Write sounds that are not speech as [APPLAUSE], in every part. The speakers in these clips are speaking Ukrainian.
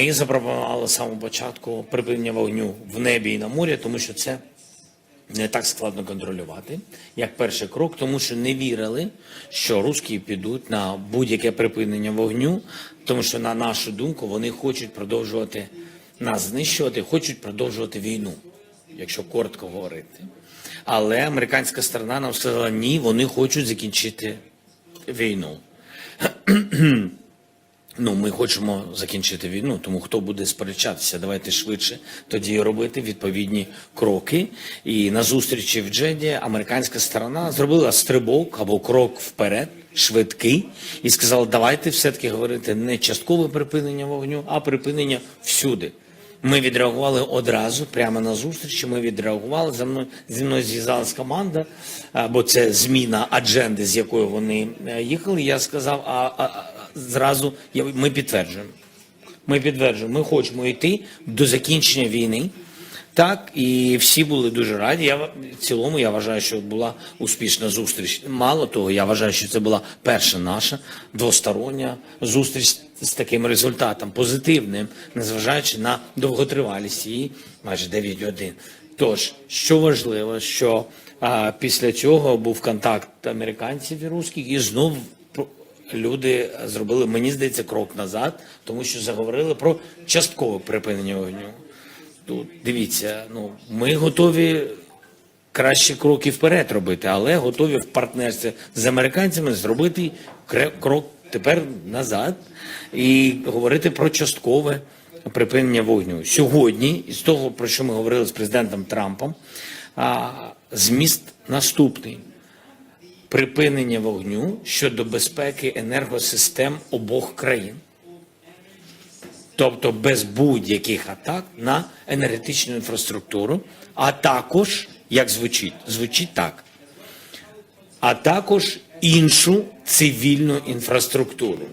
Ми запропонували з самого початку припинення вогню в небі і на морі, тому що це не так складно контролювати, як перший крок, тому що не вірили, що русські підуть на будь-яке припинення вогню, тому що, на нашу думку, вони хочуть продовжувати нас знищувати, хочуть продовжувати війну, якщо коротко говорити. Але американська сторона нам сказала, ні, вони хочуть закінчити війну. [CLEARS THROAT] Ну, ми хочемо закінчити війну, тому хто буде сперечатися, давайте швидше тоді робити відповідні кроки. І на зустрічі в Джеді американська сторона зробила стрибок або крок вперед, швидкий, і сказала, давайте все-таки говорити не часткове припинення вогню, а припинення всюди. Ми відреагували одразу, прямо на зустрічі. Ми відреагували. За мною зі мною зв'язалась команда, бо це зміна адженди, з якою вони е, їхали. Я сказав, а, а зразу ми підтверджуємо. Ми підтверджуємо, ми хочемо йти до закінчення війни. Так, і всі були дуже раді. Я в цілому я вважаю, що була успішна зустріч. Мало того, я вважаю, що це була перша наша двостороння зустріч з таким результатом, позитивним, незважаючи на довготривалість її, майже 9 годин. Тож, що важливо, що а, після цього був контакт американців і русських, і знов про- люди зробили, мені здається, крок назад, тому що заговорили про часткове припинення вогню. Тут дивіться, ну ми готові кращі кроки вперед робити, але готові в партнерстві з американцями зробити крок тепер назад і говорити про часткове припинення вогню. Сьогодні, із того, про що ми говорили з президентом Трампом, зміст наступний. Припинення вогню щодо безпеки енергосистем обох країн тобто без будь-яких атак на енергетичну інфраструктуру, а також, як звучить, звучить так, а також іншу цивільну інфраструктуру.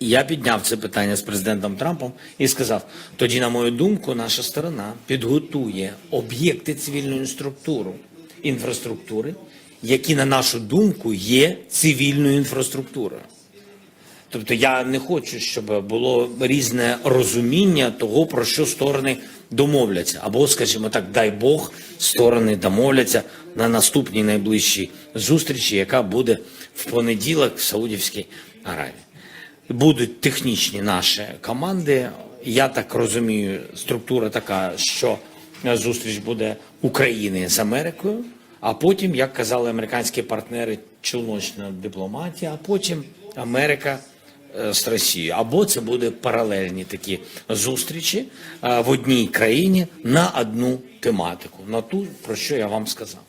Я підняв це питання з президентом Трампом і сказав: тоді, на мою думку, наша сторона підготує об'єкти цивільної інструктури, інфраструктури, які, на нашу думку, є цивільною інфраструктурою. Тобто я не хочу, щоб було різне розуміння того, про що сторони домовляться. Або, скажімо так, дай Бог, сторони домовляться на наступній найближчій зустрічі, яка буде в понеділок в Саудівській Аравії. Будуть технічні наші команди. Я так розумію, структура така, що зустріч буде України з Америкою, а потім, як казали американські партнери, челночна дипломатія, а потім Америка е, з Росією. Або це буде паралельні такі зустрічі е, в одній країні на одну тематику, на ту, про що я вам сказав.